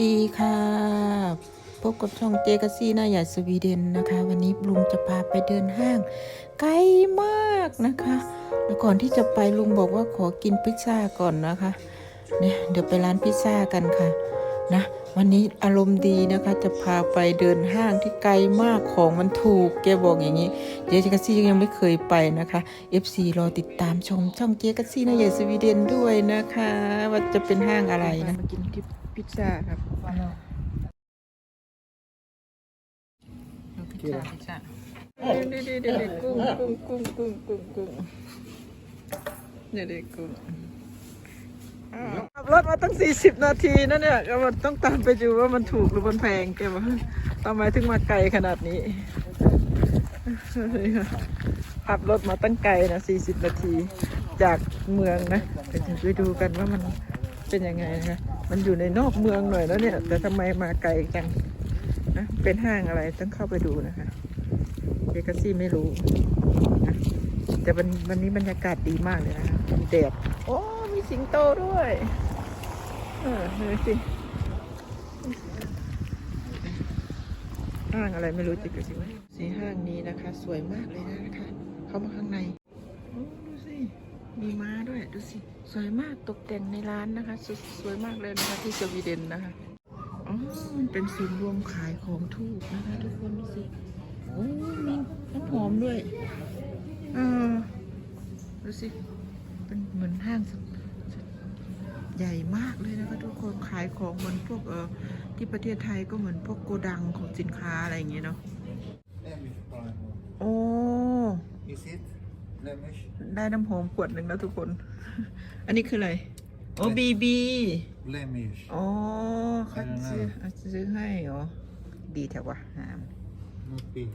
ดีค่ะ พบกับช่องเจกซี่นาใหญ่สวีเดนนะคะ วันนี้ลุงจะพาไปเดินห้าง ไกลมากนะคะแล้วก่อนที่จะไปลุงบอกว่าขอกินพิซซ่าก่อนนะคะเนี่ยเดี๋ยวไปร้านพิซซ่ากันค่ะนะวันนี้อารมณ์ดีนะคะจะพาไปเดินห้างที่ไกลมากของมันถูกแกบอกอย่างนี้เจกซี่ยังไม่เคยไปนะคะ FC รอติดตามชมช่องเจกซี่นาใหญ่สวีเดนด้วยนะคะ ว่าจะเป็นห้างอะไรนะมากิน พิซซ่าครับพิซซ่าพิซซ่าเด็ดเด็ดเด็ดกุ้งกุ้งกุ้งกุ้งกุ้งกุ้งเด็ดเด็ดกุ้งขับรถมาตั้งสี่สิบนาทีนะเนี่ยก็มันต้องตามไปดูว่ามันถูกหรือมันแพงแกบอกทำไมถึงมาไกลขนาดนี้ขับรถมาตั้งไกลนะสี่สิบนาทีจากเมืองนะเดี๋ยวไปดูกันว่ามันเป็นยังไงนะ มันอยู่ในนอกเมืองหน่อยแล้วเนี่ย แต่ทำไมมาไกลจังนะเป็นห้างอะไรต้องเข้าไปดูนะคะเจกซี่ไม่รู้นะแต่วันวันนี้บรรยากาศดีมากเลยนะคะมีแดดโอ้มีสิงโตด้วย เออดูสิห้างอะไรไม่รู้จิกซี่สีห้างนี้นะคะ สวยมากเลยนะคะ เข้ามาข้างใน มีม้าด้วยดูสิ สวยมากตกแต่งในร้านนะคะสวยสวยมากเลยนะคะที่สวีเดนนะคะอ๋อมันเป็นศูนย์รวมขายของถูกนะคะ ทุกคนดูสิโอ้มีน้ำหอมด้วยเออดูสิเป็นเหมือนห้างสใหญ่มากเลยนะคะทุกคนขายของเหมือนพวกเออที่ประเทศไทยก็เหมือนพวกโกดังของสินค้าอะไรอย่างเงี้ยเนาะ Flemish primer. โอ้ Is it Flemish? ได้น้ำหอมขวดหนึ่งแล้วทุกคน อันนี้คืออะไร โอ้บีบี Flemish. อ๋อเขาซื้อเอาซื้อให้เหรอ ดีแถววะหาม Not big.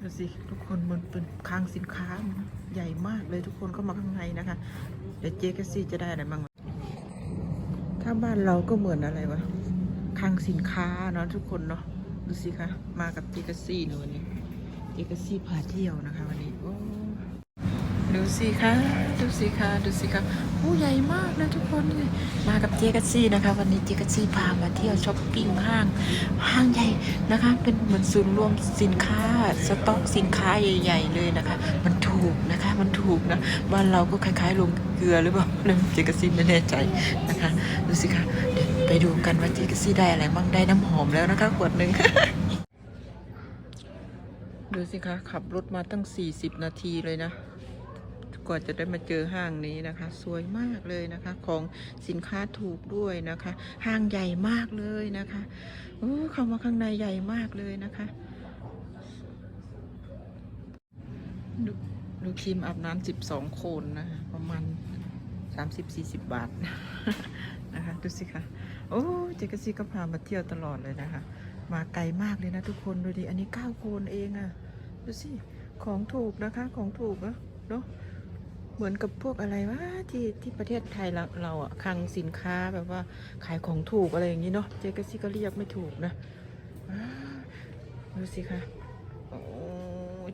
ดูสิ ทุกคนมันเป็นคลังสินค้ามันใหญ่มากเลยทุกคนเข้ามาข้างในนะคะ เดี๋ยวเจกซี่จะได้อะไรบ้างวะถ้าบ้านเราก็เหมือนอะไรวะคลังสินค้าเนาะทุกคนเนาะ ดูสิคะ มากับเจกซี่เนอะวันนี้ เจกซี่พาเที่ยวนะคะวันนี้โอ้ดูสิคะดูสิคะดูสิคะโอ้ใหญ่มากนะทุกคนเลยมากับเจกซี่นะคะ วันนี้เจกซี่พามาเที่ยวช้อปปิ้งห้างห้างใหญ่นะคะ เป็นเหมือนศูนย์รวมสินค้าสต็อกสินค้าใหญ่ ๆ เลยนะคะ มันถูกนะคะมันถูกนะบ้านเราก็คล้ายๆลงเกลือหรือเปล่าเรื่องเจกซี่ไม่แน่ใจนะคะ ดูสิคะเดี๋ยวไปดูกันว่าเจกซี่ได้อะไรบ้างได้น้ำหอมแล้วนะคะขวดหนึ่ง ดูสิคะ ขับรถมาตั้ง 40 นาทีเลยนะกว่าจะได้มาเจอห้างนี้นะคะ สวยมากเลยนะคะ ของสินค้าถูกด้วยนะคะ ห้างใหญ่มากเลยนะคะโอ้เข้ามาข้างในใหญ่มากเลยนะคะดูดูครีมอาบน้ำสิบสองโคนนะคะประมาณสามสิบสี่สิบบาทนะคะ ดูสิคะโอ้เจกซี่ก็พามาเที่ยวตลอดเลยนะคะ มาไกลมากเลยนะทุกคนดูดิอันนี้เก้าโคนเองอะดูสิของถูกนะคะของถูกนะเนาะเหมือนกับพวกอะไรวะที่ที่ประเทศไทยเราเราอะคลังสินค้าแบบว่าขายของถูกอะไรอย่างนี้เนาะเจ๊กซี่ก็เรียกไม่ถูกนะดูสิคะโอ้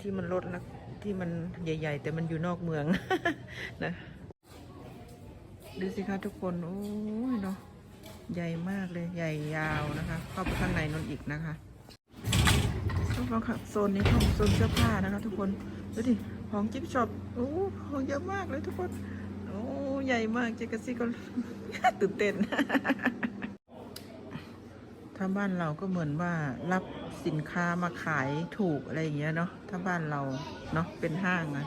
ที่มันลดนะที่มันใหญ่ ๆ แต่มันอยู่นอกเมืองนะดูสิคะทุกคน โอ้ยเนาะ ใหญ่มากเลยใหญ่ยาวนะคะ เข้าไปข้างในนนอีกนะคะทุกคนค่ะโซนนี้ห้องโซนเสื้อผ้านะคะ ทุกคนดูดิของจิ๊บช็อปโอ้ของเยอะมากเลยทุกคนโอ้ใหญ่มากเจกซี่ก็ตื่นเต้นถ้าบ้านเราก็เหมือนว่ารับสินค้ามาขายถูกอะไรอย่างเงี้ยเนาะถ้าบ้านเราเนาะเป็นห้างอะ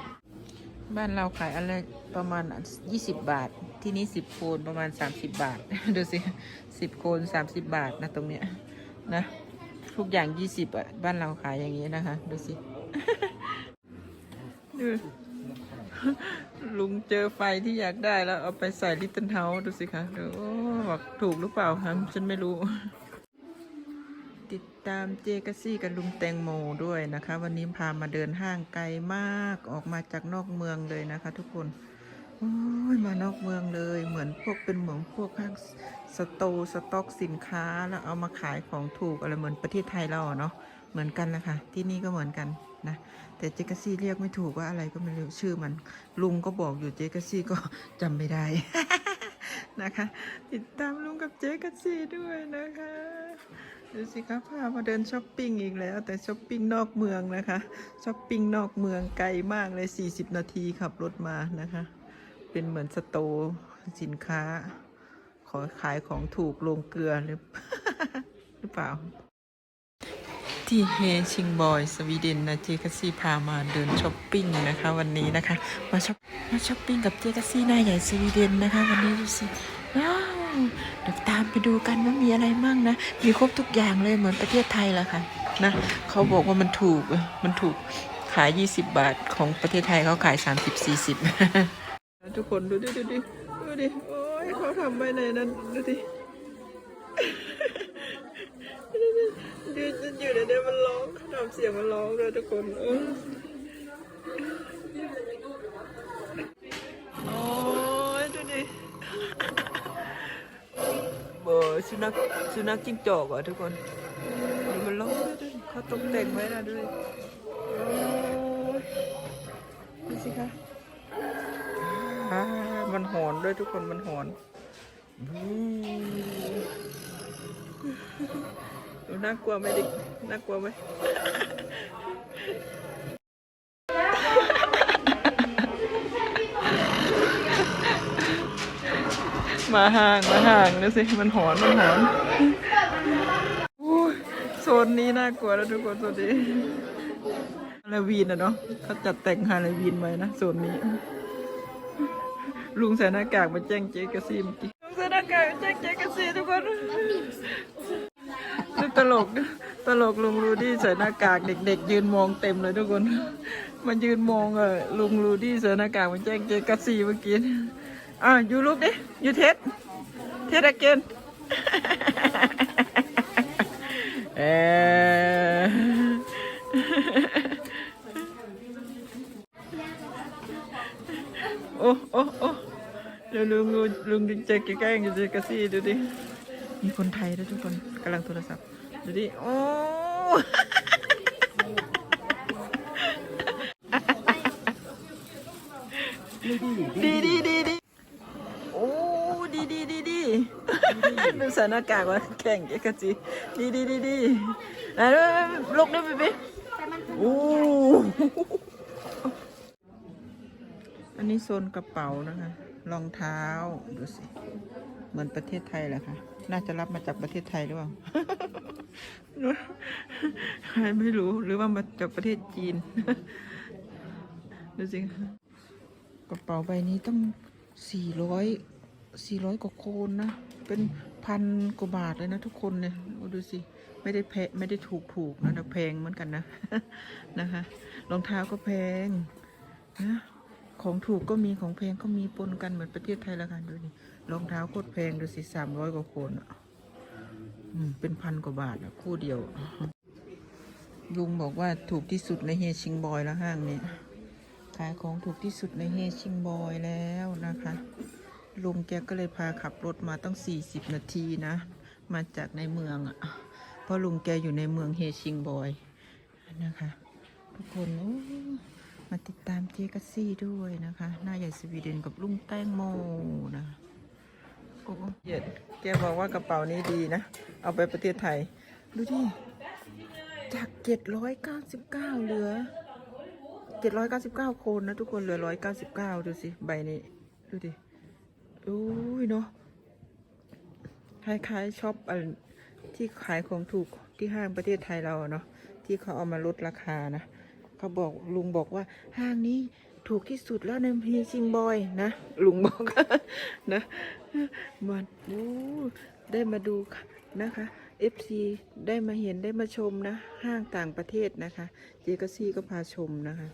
บ้านเราขายอะไรประมาณ 20 บาท ที่นี่ 10 โคนประมาณ 30 บาท ดูสิ 10 โคน 30 บาทนะตรงเนี้ยนะ ทุกอย่าง 20อะ บ้านเราขายอย่างนี้นะคะ ดูสิ ดู ลุงเจอไฟที่อยากได้แล้วเอาไปใส่ลิตเติ้ลเฮาส์ดูสิคะดูบอกถูกหรือเปล่าคะฉันไม่รู้ ติดตามเจกซี่กับลุงแตงโมด้วยนะคะ วันนี้พามาเดินห้างไกลมากออกมาจากนอกเมืองเลยนะคะ ทุกคนโอ้ยมานอกเมืองเลย เหมือนพวกเป็นเหมือนพวกห้างสโตสต็อกสินค้าแล้วเอามาขายของถูกอะไรเหมือนประเทศไทยเราเนาะเหมือนกันนะคะที่นี่ก็เหมือนกันนะแต่เจกซี่เรียกไม่ถูกว่าอะไรก็ไม่รู้ชื่อมัน ลุงก็บอกอยู่เจกซี่ก็จำไม่ได้นะคะ ติดตามลุงกับเจกซี่ด้วยนะคะ ดูสิคะพามาเดินช้อปปิ้งอีกแล้ว แต่ช้อปปิ้งนอกเมืองนะคะช้อปปิ้งนอกเมืองไกลมากเลย 40 นาทีขับรถมานะคะ เป็นเหมือนสโตร์สินค้า ขอขายของถูกลงเกลือหรือหรือเปล่า ที่เฮชิงบอย สวีเดนนะเจคัสซี่พามาเดินช้อปปิ้งนะคะ วันนี้นะคะ มาช้อปมาช้อปปิ้งกับเจคัสซี่หน้าใหญ่สวีเดนนะคะ วันนี้ดูสิ เดี๋ยวตามไปดูกันว่ามีอะไรมั่งนะ มีครบทุกอย่างเลยเหมือนประเทศไทยแหละค่ะนะเขาบอกว่ามันถูกมันถูกขาย 20 บาทของประเทศไทยเขาขาย 30 40 ทุกคนดูดิดูดิดูดิโอ้ยเขาทำไปไหนนั้นดูดิยืนอยู่ในนี้มันร้องทำเสียงมันร้องเลยทุกคนโอ้ยดูดิเบอร์ สุนัขสุนัขจิ้งจอกอะทุกคนดูมันร้องด้วยเขาตกแต่งไว้นะด้วยโอ้ยดูสิคะมันหอนด้วยทุกคนมันหอนดูน่ากลัวไหมดิน่ากลัวไหม มาห่างมาห่างดูสิมันหอนมันหอนโซนนี้น่ากลัวแล้วทุกคนโซนนี้ฮาโลวีนอะเนาะเขาจัดแต่งฮาโลวีนไว้นะโซนนี้ ลุงใส่หน้ากากมาแจ้งเจ๊กระซีเมื่อกี้ลุงใส่หน้ากากมาแจ้งเจ๊กระซีทุกคนนี่ตลกตลกลุงรูดี้ใส่หน้ากากเด็ก ๆ ยืนมองเต็มเลยทุกคน มันยืนมองเออลุงรูดี้ใส่หน้ากากมันแจ้งเจกัสซีเมื่อกี้ อะยูรูปดิยูเทสเทสอเกนเออโอ้โอ้โอ้เดี๋ยวลุงลุงลุงเจแกล้งอยู่เจกัสซี่ดูดิ มีคนไทยด้วยทุกคนกำลังโทรศัพท์ ดูดิ โอ้ ดีดีดีดีโอ้ดีดีดีดี ดูใส่หน้ากากวะแข่งเอกจีดีดีดีดีอะลุกได้ไหมพี่โอ้อันนี้โซนกระเป๋านะคะรองเท้าดูสิ เหมือนประเทศไทยแหละค่ะ น่าจะรับมาจากประเทศไทยหรือเปล่าใครไม่รู้หรือว่ามาจากประเทศจีนดูสิกระเป๋าใบนี้ต้องสี่ร้อยสี่ร้อยกว่าโคนนะ เป็น พันกว่าบาทเลยนะทุกคนเนี่ยดูสิ ไม่ได้แพงไม่ได้ถูกถูกนะแต่แพงเหมือนกันนะนะคะรองเท้าก็แพงนะของถูกก็มีของแพงก็มีปนกันเหมือนประเทศไทยละกันดูดิรองเท้าโคตรแพงดูสิสามร้อยกว่าคนอะอืมเป็นพันกว่าบาทอะคู่เดียวลุงบอกว่าถูกที่สุดในเฮชิงบอยแล้วห้างนี้ขายของถูกที่สุดในเฮชิงบอยแล้วนะคะ ลุงแกก็เลยพาขับรถมาต้อง40 นาทีนะ มาจากในเมืองอะ เพราะลุงแกอยู่ในเมืองเฮชิงบอยนะคะ ทุกคนมาติดตามเจกัสซี่ด้วยนะคะ หน้าใหญ่สวีเดนกับลุงแตงโมนะโอ้เย็ดแกบอกว่ากระเป๋านี้ดีนะ เอาไปประเทศไทย ดูดิ จาก 799 เหลือ 799โคนนะทุกคนเหลือ 199 ดูสิ ใบนี้ ดูดิ อุ้ยเนาะคล้ายๆช็อปอันที่ขายของถูกที่ห้างประเทศไทยเราเนาะที่เขาเอามาลดราคานะเขาบอกลุงบอกว่าห้างนี้ถูกที่สุดแล้วในพีชิงบอยนะลุงบอกนะมันโอ้ได้มาดูนะคะ FC ได้มาเห็นได้มาชมนะ ห้างต่างประเทศนะคะ เจกซี่ก็พาชมนะคะ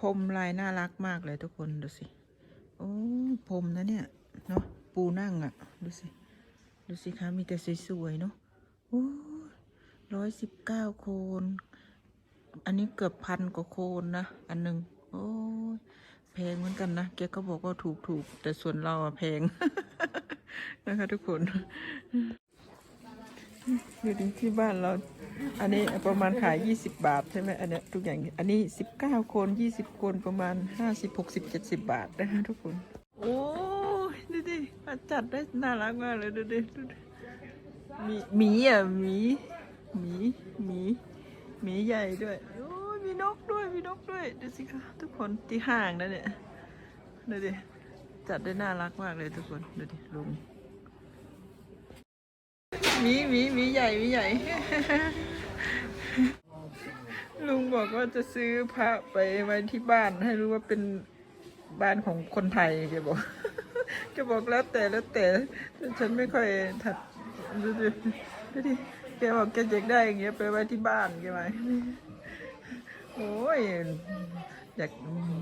พรมลายน่ารักมากเลยทุกคนดูสิ อ้พรมนะเนี่ย เนาะปูนั่งอะ่ะ ดูสิ ดูสิคะมีแต่สวยๆเนาะโอ้ร้อยสิบเก้าโคน อันนี้เกือบพันกว่าโคนนะ อันหนึ่งโอ้ยแพงเหมือนกันนะแกก็บอกว่าถูกถูกๆแต่ส่วนเราอะแพง นะคะทุกคน อยู่ที่บ้านเรา อันนี้ประมาณขาย 20 บาทใช่ไหมอันนี้ทุกอย่าง อันนี้ 19 คน 20 คนประมาณ 50 60 70 บาทนะคะทุกคน โอ้ยดิมาจัดได้น่ารักมากเลยดูดิดูดิมีหมีอะหมีหมีหมีหมีใหญ่ด้วยโอ้มีนกด้วยมีนกด้วยดูสิคะทุกคนที่ห้างนะเนี่ยดูดิจัดได้น่ารักมากเลยทุกคนดูดิลุง มีมีมีใหญ่มีใหญ่ ลุงบอกว่าจะซื้อพระไปไว้ที่บ้านให้รู้ว่าเป็นบ้านของคนไทยแกบอกแกบอกแล้วแต่แล้วแต่แต่ฉันไม่ค่อยถัดดูดิดูดิแกบอกแกอยากได้อย่างเงี้ยไปไว้ที่บ้านแกไหมโอ้ยอยาก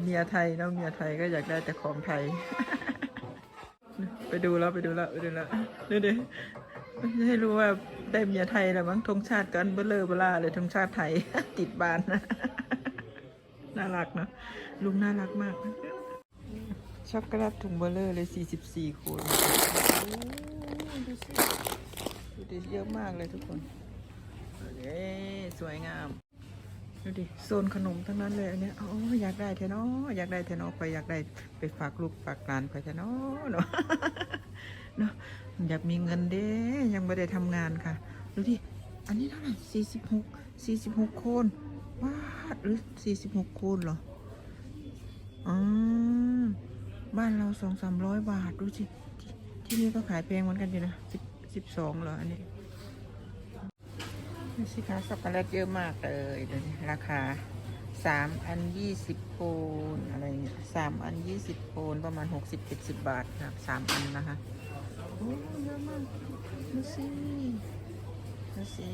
เมียไทยเนาะเมียไทยก็อยากได้แต่ของไทย ไปดูแล้วไปดูแล้วไปดูแล้วดู ดิให้รู้ว่าได้เมียไทยแล้วมั้งธงชาติกันเบลเลอร์เบล่าเลยธงชาติไทย ติดบานนะ น่ารักเนาะลุงน่ารักมากนะช็อกโกแลตถุงเบลเลอร์เลย44คนโอ้ดูสิดูดิเยอะมากเลยทุกคนเอ้สวยงามดูดิโซนขนมทั้งนั้นเลยอันเนี้ยอ๋ออยากได้เทนออยากได้เทนอไปอยากได้ไปฝากลูกฝากหลานไปเทนอเนาะเนาะ อยากมีเงินเด้ยังไม่ได้ทำงานค่ะ ดูดิ อันนี้เท่าไหร่สี่สิบหกสี่สิบหกโคนว้าหรือสี่สิบหกโคนเหรออ๋อบ้านเราสองสามร้อยบาท ดูสิ ที่ที่นี่ก็ขายแพงเหมือนกันอยู่นะสิบสิบสองเหรอ อันนี้นี่สิคะช็อกโกแลตเยอะมากเลยเดี๋ยวนี้ราคาสามอันยี่สิบโคนอะไรเนี่ยสามอันยี่สิบโคนประมาณหกสิบเจ็ดสิบบาทครับสามอันนะคะ อ้เยอะมากดูสิดูสิ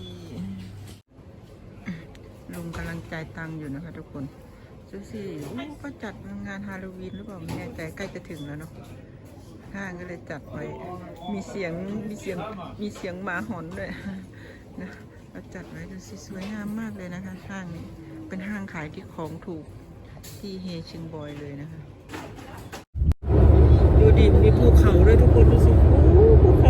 ลุงกำลังจ่ายตังค์อยู่นะคะทุกคนดูสิโอ้ก็จัดงานฮาโลวีนหรือเปล่าไม่แน่ใจใกล้จะถึงแล้วเนาะห้างก็เลยจัดไว้ มีเสียง มีเสียง มีเสียงหมาหอนด้วยนะเราจัดไว้ดูสิสวยงามมากเลยนะคะ ห้างนี้ เป็นห้างขายที่ของถูกที่เฮชิงบอยเลยนะคะ ดูดิ มีภูเขาด้วยทุกคนดูสิ โอ้ภูเข